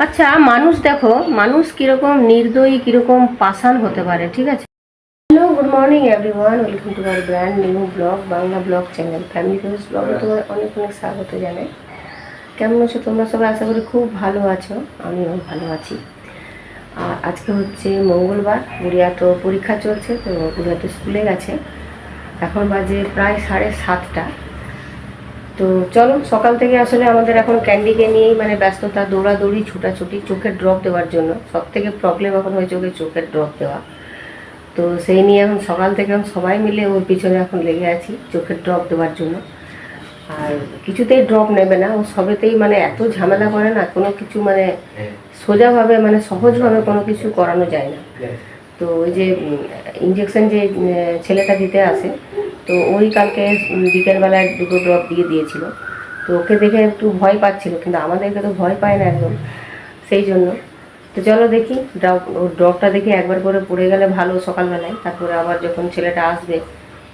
আচ্ছা মানুষ দেখো, মানুষ কীরকম নির্দয়ী, কীরকম পাষাণ হতে পারে, ঠিক আছে? Hello good morning everyone welcome to my brand new blog Bangla blog channel family fuse ব্লগে তোমার অনেক অনেক স্বাগত জানাই। কেমন আছো তোমরা সবাই? আশা করি খুব ভালো আছো। আমিও ভালো আছি। আর আজকে হচ্ছে মঙ্গলবার, গুড়িয়া তো পরীক্ষা চলছে, তো গুড়িয়া তো স্কুলে গেছে। এখন বাজে প্রায় সাড়ে সাতটা। তো চলো সকাল থেকে আসলে আমাদের এখন ক্যান্ডিকে নিয়েই মানে ব্যস্ততা দৌড়াদৌড়ি ছুটাছুটি চোখের ড্রপ দেওয়ার জন্য। সব থেকে প্রবলেম এখন হয়েছে ওকে চোখের ড্রপ দেওয়া। তো সেই নিয়ে এখন সকাল থেকে এখন সবাই মিলে ওর পিছনে এখন লেগে আছি চোখের ড্রপ দেওয়ার জন্য। আর কিছুতেই ড্রপ নেবে না ও সবেতেই মানে এত ঝামেলা করে না কোনো কিছু মানে সোজাভাবে মানে সহজভাবে কোনো কিছু করানো যায় না। তো ওই যে ইঞ্জেকশন যে ছেলেটা দিতে আসে তো ওই কালকে বিকেলবেলায় দুটো ড্রপ দিয়ে দিয়েছিল। তো ওকে দেখে একটু ভয় পাচ্ছিল, কিন্তু আমাদেরকে তো ভয় পায় না একদম। সেই জন্য। তো চলো দেখি ড্রপ ড্রপটা দেখে, একবার করে পড়ে গেলে ভালো সকালবেলায়। তারপরে আবার যখন ছেলেটা আসবে,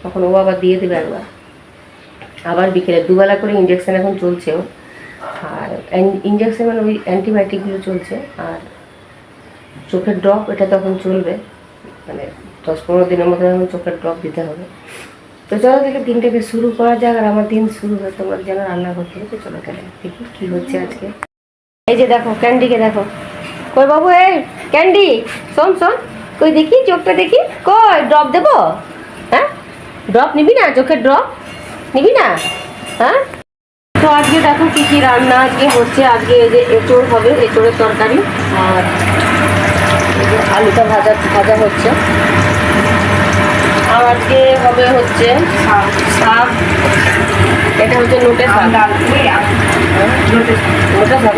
তখন ও আবার দিয়ে দেবে একবার। আবার বিকেলে, দুবেলা করে ইঞ্জেকশন এখন চলছে ওর। আর ইঞ্জেকশন মানে ওই অ্যান্টিবায়োটিকগুলো চলছে। আর চোখের ড্রপ এটা তখন চলবে। মানে দশ পনেরো দিনের মধ্যে চোখের ড্রপ দিতে হবে। তো চলো দেখে দিনটাকে শুরু করা যাক আর আমার দিন শুরু হয়। তোমরা যেন রান্না করতে হবে চলো তাহলে দেখি কী হচ্ছে আজকে। এই যে দেখো ক্যান্ডিকে দেখো। কই বাবু, এই ক্যান্ডি শোন শোন। কই দেখি, চোখটা দেখি। কই ড্রপ দেবো? হ্যাঁ? ড্রপ নিবি না? চোখের ড্রপ নিবি না? হ্যাঁ? তো আজকে দেখো কি কি রান্না আজকে হচ্ছে। আজকে এই যে এঁচড় হবে, এঁচড়ের তরকারি আর আলুটা ভাজা ভাজা হচ্ছে। আর আজকে হবে হচ্ছে শাক এটা হচ্ছে নোটে শাক? লোটে শাক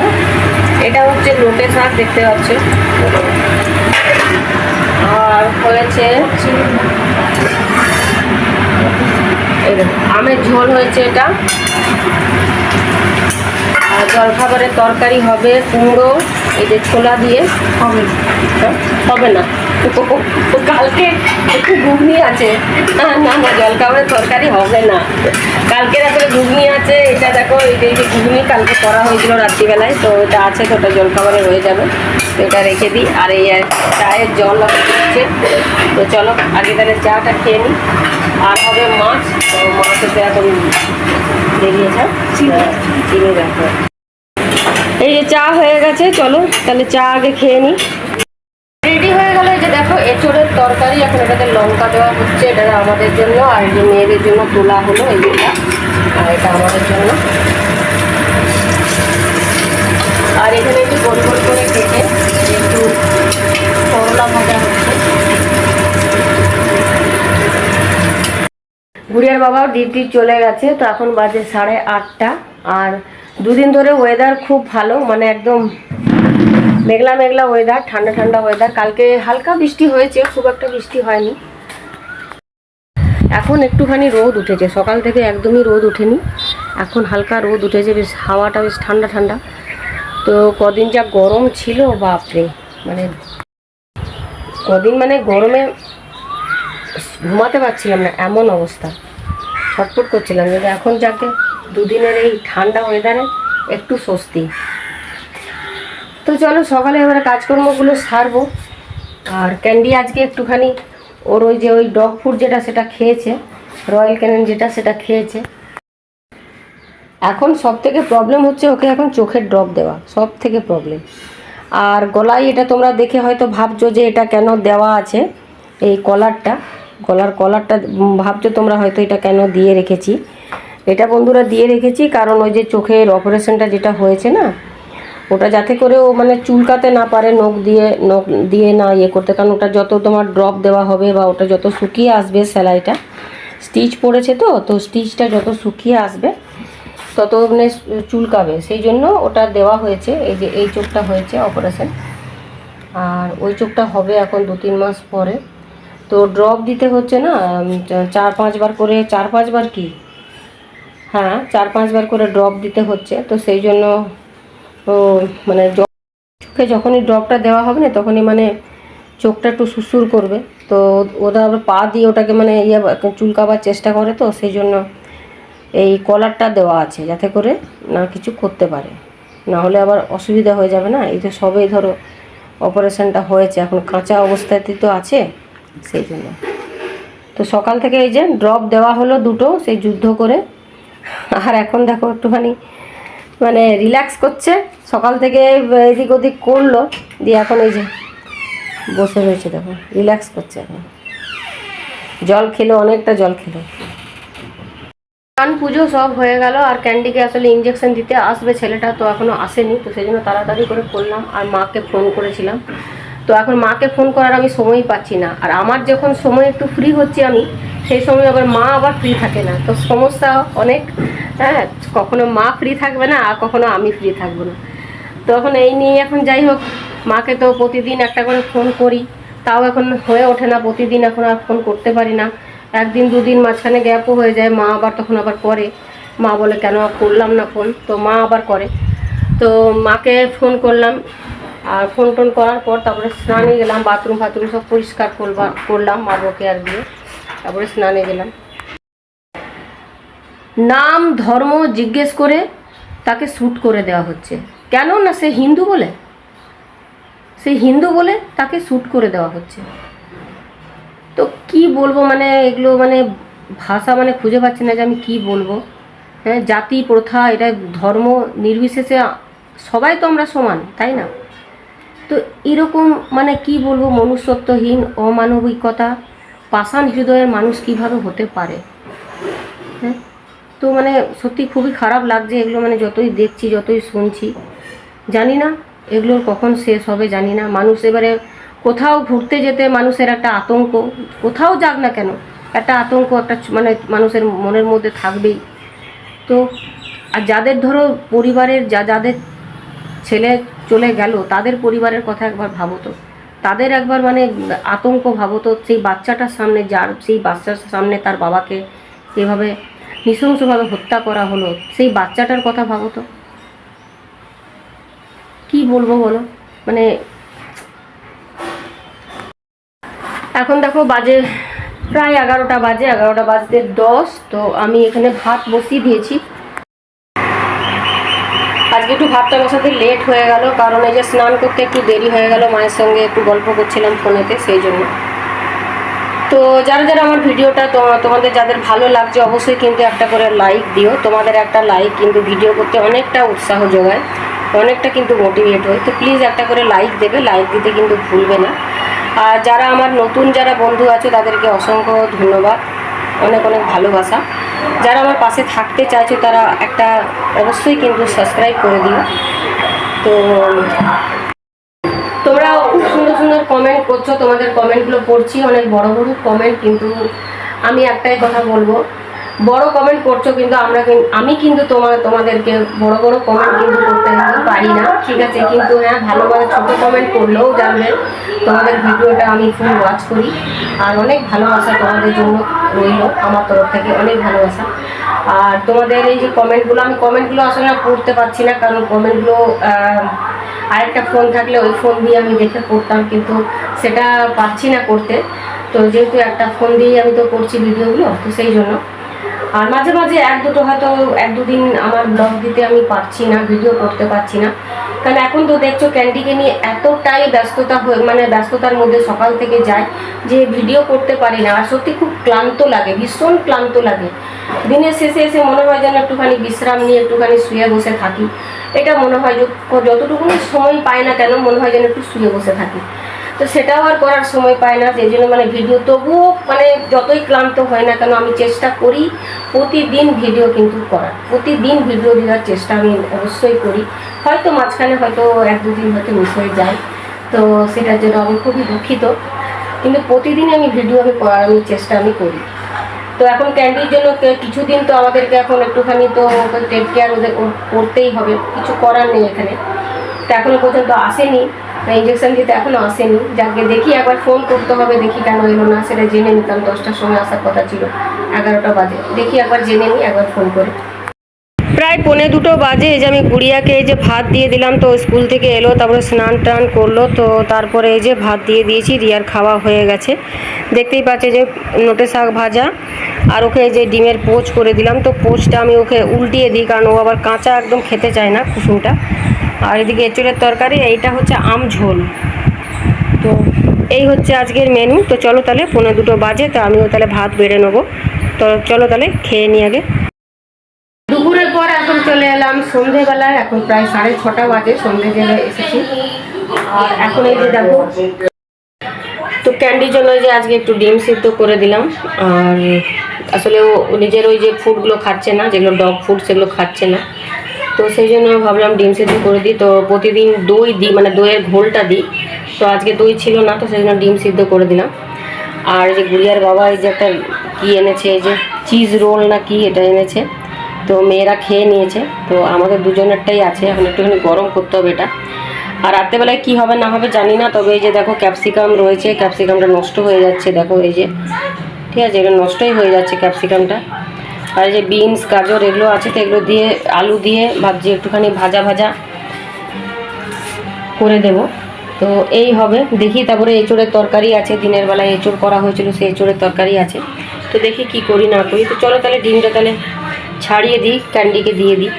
এটা হচ্ছে লোটে শাক দেখতে পাচ্ছে। আর হয়েছে আমের ঝোল হয়েছে এটা। আর জলখাবারের তরকারি হবে কুমড়ো এই যে ছোলা দিয়ে। হবে হ্যাঁ? হবে না। ও কালকে একটু ঘুগনি আছে। না না জলখাবারের তরকারি হবে না। কালকে আসলে ঘুগনি আছে এটা দেখো এই যে এই যে ঘুগনি কালকে করা হয়েছিল রাত্রিবেলায় তো এটা আছে তো ওটা জলখাবারে হয়ে যাবে। তো এটা রেখে দিই আর এই চায়ের জল হচ্ছে। তো চলো আগে তাহলে চাটা খেয়ে নিই। আর হবে মাছ তো মাছের তো এখন বেরিয়েছে চিনি। রাখব এই যে চা হয়ে গেছে চলো তাহলে চা আগে খেয়ে নিই। লঙ্কা দেওয়া হচ্ছে, এটা আমাদের জন্য, আর যে মেয়েদের জন্য তোলা হলো এই যেটা, আর এটা আমাদের জন্য। আর এখানে একটু গোল গোল করে কেটে একটু করলা ভাজা হচ্ছে। গুড়িয়ার বাবাও ডিউটি চলে গেছে, তো এখন বাজে সাড়ে আটটা। আর দুদিন ধরে ওয়েদার খুব ভালো মানে একদম মেঘলা মেঘলা ওয়েদার ঠান্ডা ঠান্ডা ওয়েদার কালকে হালকা বৃষ্টি হয়েছে, খুব একটা বৃষ্টি হয়নি। এখন একটুখানি রোদ উঠেছে, সকাল থেকে একদমই রোদ উঠেনি। এখন হালকা রোদ উঠেছে, বেশ হাওয়াটা বেশ ঠান্ডা ঠান্ডা। তো কদিন যা গরম ছিল, বাপরে মানে কদিন মানে গরমে ঘুমাতে পারছিলাম না, এমন অবস্থা। ছটফট করছিলাম যে এখন যাকে দুদিনের এই ঠান্ডা ওয়েদারে একটু স্বস্তি। তো চলো, সকালে এবারে কাজকর্মগুলো সারবো। আর ক্যান্ডি আজকে একটুখানি, ওর ওই যে ওই ডগ ফুড যেটা সেটা খেয়েছে, রয়্যাল ক্যানেন যেটা সেটা খেয়েছে। এখন সব থেকে প্রবলেম হচ্ছে ওকে এখন চোখের ড্রপ দেওয়া সব থেকে প্রবলেম আর গলায় এটা তোমরা দেখে হয়তো ভাবছ যে এটা কেন দেওয়া আছে, এই কলারটা। গলার কলারটা ভাবছ তোমরা হয়তো এটা কেন দিয়ে রেখেছি। এটা বন্ধুরা দিয়ে রেখেছি, কারণ ওই যে চোখের অপারেশনটা যেটা হয়েছে না ওটা যাতে করে ও মানে চুলকাতে না পারে, নখ দিয়ে নখ দিয়ে না ইয়ে করতে। কারণ ওটা যত তোমার ড্রপ দেওয়া হবে বা ওটা যত শুকিয়ে আসবে সেলাইটা স্টিচ পড়েছে তো তো স্টিচটা যত শুকিয়ে আসবে, তত মানে চুলকাবে। সেই জন্য ওটা দেওয়া হয়েছে, এই যে এই চোখটা হয়েছে অপারেশন আর ওই চোখটা হবে এখন দু তিন মাস পরে। তো ড্রপ দিতে হচ্ছে না চার পাঁচবার করে, চার পাঁচবার কি? হ্যাঁ চার পাঁচবার করে ড্রপ দিতে হচ্ছে। তো সেই জন্য মানে চোখে যখনই ড্রপটা দেওয়া হবে না, তখনই মানে চোখটা একটু সুসুর করবে। তো ওরা আবার পা দিয়ে ওটাকে মানে ইয়ে চুলকাবার চেষ্টা করে তো, সেই জন্য এই কলারটা দেওয়া আছে যাতে করে না কিছু করতে পারে। না হলে আবার অসুবিধা হয়ে যাবে না। এই তো সবেই ধরো অপারেশনটা হয়েছে। এখন কাঁচা অবস্থাতেই তো আছে, সেই জন্য। তো সকাল থেকে এই যে ড্রপ দেওয়া হলো দুটো, সেই যুদ্ধ করে। আর এখন দেখো একটুখানি মানে রিল্যাক্স করছে। সকাল থেকে এদিক ওদিক করল, দিয়ে এখন এই যে বসে রয়েছে দেখো রিল্যাক্স করছে এখন। জল খেলো, অনেকটা জল খেলো। স্নান পুজো সব হয়ে গেল, আর ক্যান্ডিকে আসলে ইঞ্জেকশন দিতে আসবে, ছেলেটা তো এখনও আসেনি, তো সেই জন্য তাড়াতাড়ি করে করলাম, আর মাকে ফোন করেছিলাম। তো এখন মাকে ফোন করার আমি সময়ই পাচ্ছি না, আর আমার যখন সময় একটু ফ্রি হচ্ছে আমি, সেই সময় আবার মা আবার ফ্রি থাকে না। তো সমস্যা অনেক হ্যাঁ কখনো মা ফ্রি থাকবে না, আর কখনো আমি ফ্রি থাকব না। তো এখন এই নিয়ে এখন যাই হোক, মাকে তো প্রতিদিন একটা করে ফোন করি। তাও এখন হয়ে ওঠে না, প্রতিদিন এখন আর ফোন করতে পারি না। একদিন, দুদিন মাঝখানে গ্যাপও হয়ে যায়, মা আবার তখন আবার করে। মা বলে, কেন করলাম না ফোন তো মা আবার করে। তো মাকে ফোন করলাম, আর ফোন টোন করার পর তারপরে স্নানে গেলাম বাথরুম ফাথরুম সব পরিষ্কার করবা করলাম মা বকে আর দিয়ে। তারপরে স্নানে গেলাম। নাম, ধর্ম জিজ্ঞেস করে তাকে শ্যুট করে দেওয়া হচ্ছে। কেন না সে হিন্দু বলে? সে হিন্দু বলে তাকে শ্যুট করে দেওয়া হচ্ছে। তো কি বলব মানে এগুলো মানে ভাষা মানে খুঁজে পাচ্ছি না যে আমি কি বলব। হ্যাঁ জাতি, প্রথা, এটা ধর্ম নির্বিশেষে সবাই তো আমরা সমান, তাই না? তো এরকম মানে কি বলব, মনুষ্যত্বহীন, অমানবিকতা, পাষাণ হৃদয়ের মানুষ কীভাবে হতে পারে? তো মানে সত্যি খুবই খারাপ লাগছে এগুলো মানে যতই দেখছি, যতই শুনছি। জানি না এগুলোর কখন শেষ হবে, জানি না। মানুষ এবারে কোথাও ঘুরতে যেতে মানুষের একটা আতঙ্ক, কোথাও যাক না কেন, একটা আতঙ্ক একটা মানে মানুষের মনের মধ্যে থাকবেই। তো আর যাদের ধরো পরিবারের যা, যাদের ছেলে চলে গেল, তাদের পরিবারের কথা একবার ভাবো তো। তাদের একবার মানে আতঙ্ক ভাবো তো, সেই বাচ্চাটার সামনে, যার, সেই বাচ্চার সামনে তার বাবাকে এভাবে নৃশংসভাবে হত্যা করা হলো, সেই বাচ্চাটার কথা ভাবো তো। কি বলব বলো? মানে এখন দেখো বাজে প্রায় এগারোটা বাজে, এগারোটা বাজতে দশ, তো আমি এখানে ভাত বসিয়ে দিয়েছি। আজকে একটু ভাতটা বসাতে লেট হয়ে গেল, কারণ এই যে স্নান করতে একটু দেরি হয়ে গেল, মায়ের সঙ্গে একটু গল্প করছিলাম ফোনেতে, সেই জন্য। তো যারা যারা আমার ভিডিওটা তোমাদের যাদের ভালো লাগছে, অবশ্যই কিন্তু একটা করে লাইক দিও। তোমাদের একটা লাইক কিন্তু ভিডিও করতে অনেকটা উৎসাহ যোগায়, অনেকটা কিন্তু মোটিভেট হয়। তো প্লিজ একটা করে লাইক দেবে লাইক দিতে কিন্তু ভুলবে না। আর যারা আমার নতুন যারা বন্ধু আছে, তাদেরকে অসংখ্য ধন্যবাদ। অনেক অনেক ভালোবাসা। যারা আমার পাশে থাকতে চাইছো, তারা একটা অবশ্যই কিন্তু সাবস্ক্রাইব করে দিও। তো তোমরা খুব সুন্দর কমেন্ট করছ, তোমাদের কমেন্টগুলো পড়ছি, অনেক বড় বড় কমেন্ট কিন্তু আমি একটাই কথা বলব। বড় কমেন্ট করছ কিন্তু আমরা আমি কিন্তু তোমার তোমাদেরকে বড় বড় কমেন্ট কিন্তু করতে পারি না, ঠিক আছে? কিন্তু হ্যাঁ ভালো ভালোভাবে ছোটো কমেন্ট করলেও জানবে। তোমাদের ভিডিওটা আমি ফুল ওয়াচ করি। আর অনেক ভালোবাসা তোমাদের জন্য রইল, আমার তরফ থেকে অনেক ভালোবাসা। আর তোমাদের এই যে কমেন্টগুলো আমি কমেন্টগুলো আসলে পড়তে পারছি না, কারণ কমেন্টগুলো আরেকটা ফোন থাকলে ওই ফোন দিয়ে আমি দেখে করতাম, কিন্তু সেটা পাচ্ছি না করতে। তো যেহেতু একটা ফোন দিয়েই আমি তো করছি ভিডিওগুলো, তো সেই জন্য। আর মাঝে মাঝে এক দুটো হয়তো এক দুদিন আমার ব্লগ দিতে আমি পারছি না ভিডিও করতে পারছি না। কারণ এখন তো দেখছ ক্যান্ডিকে নিয়ে এতটাই ব্যস্ততা হয়ে মানে ব্যস্ততার মধ্যে সকাল থেকে যায় যে ভিডিও করতে পারি না। আর সত্যি খুব ক্লান্ত লাগে, ভীষণ ক্লান্ত লাগে। দিনের শেষে এসে মনে হয় যেন একটুখানি বিশ্রাম নিয়ে একটুখানি শুয়ে বসে থাকি। এটা মনে হয় যতটুকুনি সময় পাই না কেন মনে হয় যেন একটু শুয়ে বসে থাকি। তো সেটাও আর করার সময় পাই না, সেই জন্য মানে ভিডিও তবুও মানে যতই ক্লান্ত হয় না কেন আমি চেষ্টা করি প্রতিদিন ভিডিও কিন্তু করার। প্রতিদিন ভিডিও দেওয়ার চেষ্টা আমি অবশ্যই করি। হয়তো মাঝখানে হয়তো এক দুদিন হয়তো মিস হয়ে যায়। তো সেটার জন্য আমি খুবই দুঃখিত। কিন্তু প্রতিদিন আমি ভিডিও আমি আমি চেষ্টা আমি করি। তো এখন ক্যান্ডির জন্য কিছুদিন তো আমাদেরকে এখন একটুখানি তো টেক কেয়ার ওদের করতেই হবে। কিছু করার নেই এখানে। তো এখনও পর্যন্ত আসেনি। ইঞ্জেকশন দিতে এখনও আসেনি। যাকে দেখি একবার ফোন করতে হবে, দেখি কেন এলো না, সেটা জেনে নিতাম। দশটার সময় আসার কথা ছিল। এগারোটা বাজে। দেখি একবার জেনে নিই, একবার ফোন করে। প্রায় পৌনে দুটো বাজে, এই যে আমি গুড়িয়াকে এই যে ভাত দিয়ে দিলাম, তো স্কুল থেকে এলো, তারপরে স্নান টান করল, তো তারপরে এই যে ভাত দিয়ে দিয়েছি, রিয়ার খাওয়া হয়ে গেছে। দেখতেই পাচ্ছে যে নোটে শাক ভাজা, আর ওকে এই যে ডিমের পোচ করে দিলাম, তো পোচটা আমি ওকে উল্টিয়ে দিই, কারণ ও আবার কাঁচা একদম খেতে চায় না কুসুমটা। আর এদিকে এঁচড়ের তরকারি, এইটা হচ্ছে আম ঝোল। তো এই হচ্ছে আজকের মেনু তো চলো তাহলে পনেরো দুটো বাজে, তো আমিও তাহলে ভাত বেড়ে নেব। তো চলো তাহলে, খেয়ে নিই আগে। দুপুরের পর এখন চলে এলাম সন্ধেবেলায় এখন প্রায় সাড়ে ছটা বাজে, সন্ধে জেলে এসেছি। আর এখন এই যে দেখো, তো ক্যান্ডির জন্য যে আজকে একটু ডিম সিদ্ধ করে দিলাম, আর আসলে ও নিজের ওই যে ফুডগুলো খাচ্ছে না, যেগুলো ডগ ফুড সেগুলো খাচ্ছে না। তো সেই জন্য ভাবলাম ডিম সিদ্ধ করে দিই। তো প্রতিদিন দই দিই মানে দইয়ের ঘোলটা দিই। তো আজকে দই ছিল না, তো সেই জন্য ডিম সিদ্ধ করে দিলাম। আর যে গুড়িয়ার বাবা এই যে একটা কী এনেছে, এই যে চিজ রোল না কি এটা এনেছে তো মেয়েরা খেয়ে নিয়েছে। তো আমাদের দুজনেরটাই আছে, এখন একটুখানি গরম করতে হবে এটা। আর রাত্রেবেলায় কী হবে না হবে জানি না, তবে এই যে দেখো ক্যাপসিকাম রয়েছে, ক্যাপসিকামটা নষ্ট হয়ে যাচ্ছে, দেখো এই যে। ঠিক আছে, এটা নষ্টই হয়ে যাচ্ছে ক্যাপসিকামটা। আর এই যে বিনস, গাজর এগুলো আছে তো, এগুলো দিয়ে আলু দিয়ে ভাবছি একটুখানি ভাজা ভাজা করে দেব। তো এই হবে, দেখি তারপরে এঁচোড়ের তরকারি আছে, দিনের বেলায় এঁচোড় করা হয়েছিল, সেই এঁচোড়ের তরকারি আছে। তো দেখি কি করি না করি, তো চলো তাহলে ডিমটা তাহলে ছাড়িয়ে দিই ক্যান্ডিকে দিয়ে দিই।